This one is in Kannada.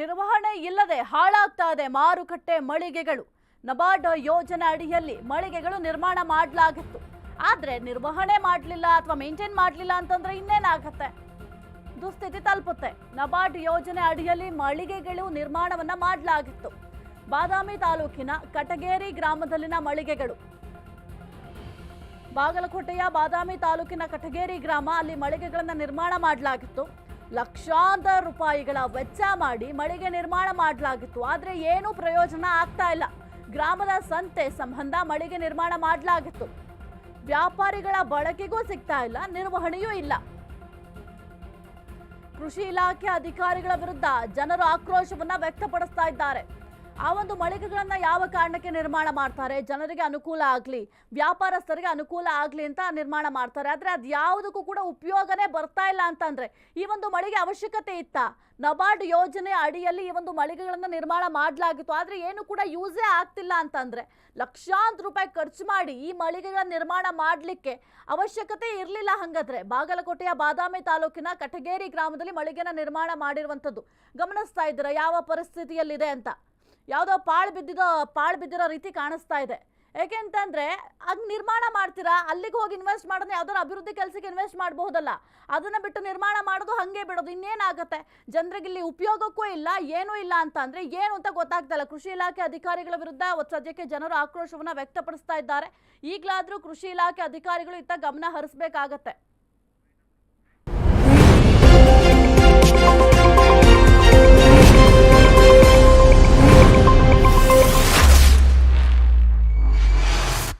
ನಿರ್ವಹಣೆ ಇಲ್ಲದೆ ಹಾಳಾಗ್ತಾ ಇದೆ ಮಾರುಕಟ್ಟೆ ಮಳಿಗೆಗಳು. ನಬಾರ್ಡ್ ಯೋಜನೆ ಅಡಿಯಲ್ಲಿ ಮಳಿಗೆಗಳು ನಿರ್ಮಾಣ ಮಾಡಲಾಗಿತ್ತು. ಆದರೆ ನಿರ್ವಹಣೆ ಮಾಡಲಿಲ್ಲ ಅಥವಾ ಮೇಂಟೈನ್ ಮಾಡಲಿಲ್ಲ ಅಂತಂದ್ರೆ ಇನ್ನೇನಾಗತ್ತೆ? ದುಸ್ಥಿತಿ ತಲುಪುತ್ತೆ. ನಬಾರ್ಡ್ ಯೋಜನೆ ಅಡಿಯಲ್ಲಿ ಮಳಿಗೆಗಳು ನಿರ್ಮಾಣವನ್ನ ಮಾಡಲಾಗಿತ್ತು. ಬಾದಾಮಿ ತಾಲೂಕಿನ ಕಟಗೇರಿ ಗ್ರಾಮದಲ್ಲಿನ ಮಳಿಗೆಗಳು. ಬಾಗಲಕೋಟೆಯ ಬಾದಾಮಿ ತಾಲೂಕಿನ ಕಟಗೇರಿ ಗ್ರಾಮ ಅಲ್ಲಿ ಮಳಿಗೆಗಳನ್ನು ನಿರ್ಮಾಣ ಮಾಡಲಾಗಿತ್ತು. ಲಕ್ಷಾಂತರ ರೂಪಾಯಿಗಳ ವೆಚ್ಚ ಮಾಡಿ ಮಳಿಗೆ ನಿರ್ಮಾಣ ಮಾಡಲಾಗಿತ್ತು. ಆದರೆ ಏನೂ ಪ್ರಯೋಜನ ಆಗ್ತಾ ಇಲ್ಲ. ಗ್ರಾಮದ ಸಂತೆ ಸಂಬಂಧ ಮಳಿಗೆ ನಿರ್ಮಾಣ ಮಾಡಲಾಗಿತ್ತು. ವ್ಯಾಪಾರಿಗಳ ಬಳಕೆಗೂ ಸಿಗ್ತಾ ಇಲ್ಲ, ನಿರ್ವಹಣೆಯೂ ಇಲ್ಲ. ಕೃಷಿ ಇಲಾಖೆ ಅಧಿಕಾರಿಗಳ ವಿರುದ್ಧ ಜನರು ಆಕ್ರೋಶವನ್ನ ವ್ಯಕ್ತಪಡಿಸ್ತಾ ಇದ್ದಾರೆ. ಆ ಒಂದು ಮಳಿಗೆಗಳನ್ನು ಯಾವ ಕಾರಣಕ್ಕೆ ನಿರ್ಮಾಣ ಮಾಡ್ತಾರೆ? ಜನರಿಗೆ ಅನುಕೂಲ ಆಗಲಿ, ವ್ಯಾಪಾರಸ್ಥರಿಗೆ ಅನುಕೂಲ ಆಗಲಿ ಅಂತ ನಿರ್ಮಾಣ ಮಾಡ್ತಾರೆ. ಆದ್ರೆ ಅದು ಯಾವುದಕ್ಕೂ ಕೂಡ ಉಪಯೋಗನೇ ಬರ್ತಾ ಇಲ್ಲ ಅಂತಂದರೆ, ಈ ಒಂದು ಮಳಿಗೆ ಅವಶ್ಯಕತೆ ಇತ್ತ? ನಬಾರ್ಡ್ ಯೋಜನೆ ಅಡಿಯಲ್ಲಿ ಈ ಒಂದು ಮಳಿಗೆಗಳನ್ನು ನಿರ್ಮಾಣ ಮಾಡಲಾಗಿತ್ತು. ಆದ್ರೆ ಏನು ಕೂಡ ಯೂಸೇ ಆಗ್ತಿಲ್ಲ ಅಂತಂದರೆ ಲಕ್ಷಾಂತರ ರೂಪಾಯಿ ಖರ್ಚು ಮಾಡಿ ಈ ಮಳಿಗೆಗಳ ನಿರ್ಮಾಣ ಮಾಡಲಿಕ್ಕೆ ಅವಶ್ಯಕತೆ ಇರಲಿಲ್ಲ ಹಂಗಾದ್ರೆ. ಬಾಗಲಕೋಟೆಯ ಬಾದಾಮಿ ತಾಲೂಕಿನ ಕಟಗೇರಿ ಗ್ರಾಮದಲ್ಲಿ ಮಳಿಗೆನ ನಿರ್ಮಾಣ ಮಾಡಿರುವಂಥದ್ದು ಗಮನಿಸ್ತಾ ಇದ್ದೀರಾ? ಯಾವ ಪರಿಸ್ಥಿತಿಯಲ್ಲಿದೆ ಅಂತ? ಯಾವುದೋ ಪಾಳು ಬಿದ್ದಿದೋ ಪಾಳು ಬಿದ್ದಿರೋ ರೀತಿ ಕಾಣಿಸ್ತಾ ಇದೆ. ಏಕೆಂತಂದ್ರೆ ಅದ್ ನಿರ್ಮಾಣ ಮಾಡ್ತೀರಾ? ಅಲ್ಲಿಗೆ ಹೋಗಿ ಇನ್ವೆಸ್ಟ್ ಮಾಡೋದು ಯಾವ್ದಾದ್ರು ಅಭಿವೃದ್ಧಿ ಕೆಲಸಕ್ಕೆ ಇನ್ವೆಸ್ಟ್ ಮಾಡಬಹುದಲ್ಲ. ಅದನ್ನ ಬಿಟ್ಟು ನಿರ್ಮಾಣ ಮಾಡೋದು ಹಂಗೆ ಬಿಡೋದು ಇನ್ನೇನಾಗುತ್ತೆ? ಜನರಿಗೆ ಇಲ್ಲಿ ಉಪಯೋಗಕ್ಕೂ ಇಲ್ಲ, ಏನೂ ಇಲ್ಲ ಅಂತ ಅಂದ್ರೆ ಏನು ಅಂತ ಗೊತ್ತಾಗ್ತಾ ಕೃಷಿ ಇಲಾಖೆ ಅಧಿಕಾರಿಗಳ ವಿರುದ್ಧ ಸದ್ಯಕ್ಕೆ ಜನರು ಆಕ್ರೋಶವನ್ನ ವ್ಯಕ್ತಪಡಿಸ್ತಾ ಇದ್ದಾರೆ. ಈಗಲಾದರೂ ಕೃಷಿ ಇಲಾಖೆ ಅಧಿಕಾರಿಗಳು ಇತ್ತ ಗಮನ ಹರಿಸಬೇಕಾಗತ್ತೆ.